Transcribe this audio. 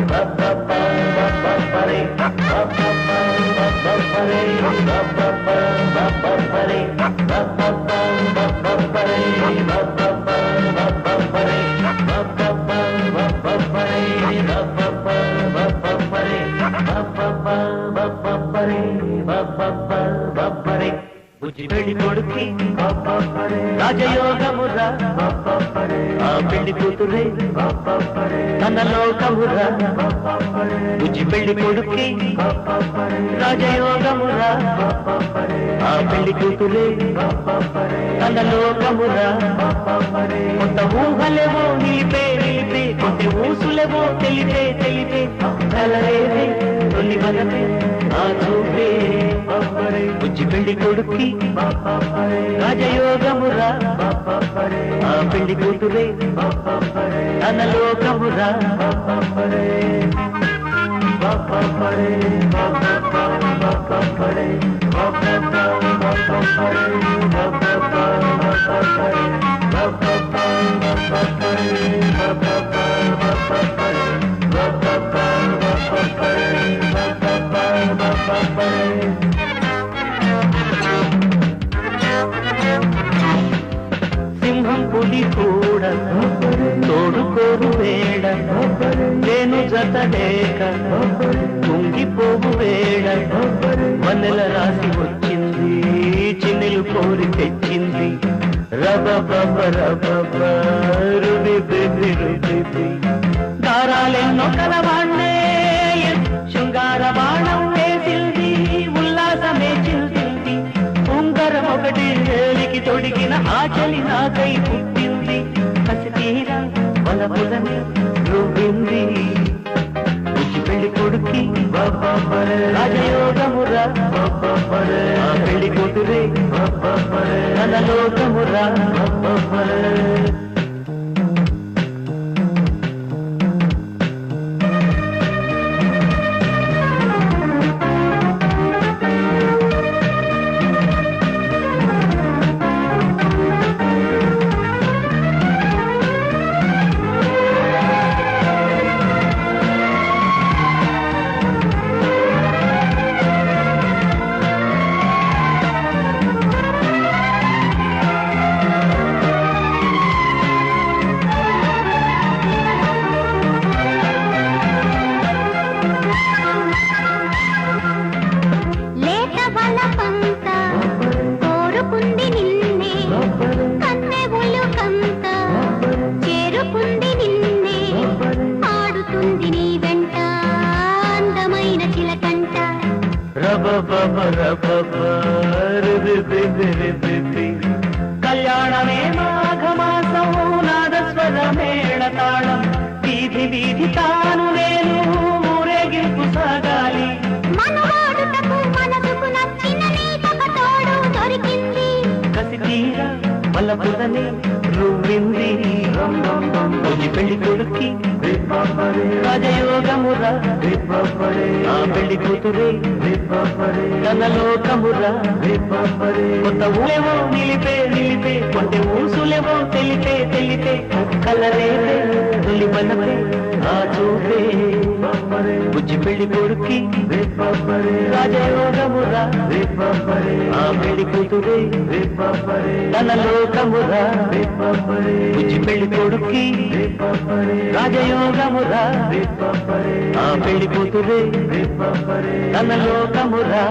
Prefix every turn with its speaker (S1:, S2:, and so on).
S1: Bye. బుజ్జి పెళ్ళి కొడుకి. రాజయోగమురా. ఆ పెళ్ళి కూతురే. తన లోకమురా. బుజ్జి పెళ్ళి కొడుకి. రాజయోగమురా. ఆ పెళ్ళి కూతురే. తన లోకమురా. కొంత ఊహలేమో నిలిపే నిలిపే కొంత ఊసులేమో తెలిపే తెలిపే పెళ్ళి కొడుక్కి రాజయోగమురా. ఆ పెళ్ళి కూతురే. తన లోకమురా సింహం పులి కూడా తోడుకోరు వేడ నేను జత లేక కుంగిపోవు వేడ వనెల రాసి వచ్చింది చిన్నెలు కోరి తెచ్చింది రబ బబ రబ బ, రుబి బిబి రుబి బి. దారాలెన్నో కలవాణ్ణే శృంగార బాణం వేసింది ఉల్లాసమే చిల్చింది ఉంగరం ఒకటి వేలికి తొడిగిన ఆచలి నాకై పుట్టింది కసి తీరా వలపులని రువ్వింది బుజ్జి పెళ్ళి కొడుకి రాజయోగమురా పెళ్ళి కూతురే తన
S2: చిలకంట
S1: రబ బబ రబ. కళ్యాణమే మాఘమాసం నాదస్వర మేళ తాళం. వీధి వీధి తాను నేను ఊరేగింపు సాగాలి. కసి తీరా బుజ్జి పెళ్ళి కొడుక్కి. రాజయోగమురా. ఆ పెళ్ళి కూతురే. తన లోకమురా కొత్త ఊలేవో నిలిపే నిలిపే కొంటే ఊసులేవో తెలిపే తెలిపే. కలరే తొలి బలపే ఆ చూపే. పెళ్ళి కొడుక్కి. రాజయోగమురా. ఆ పెళ్ళి కూతురే. తన లోకమురా. బుజ్జి పెళ్ళి కొడుక్కి. రాజయోగమురా. ఆ పెళ్ళి కూతురే. తన లోకమురా.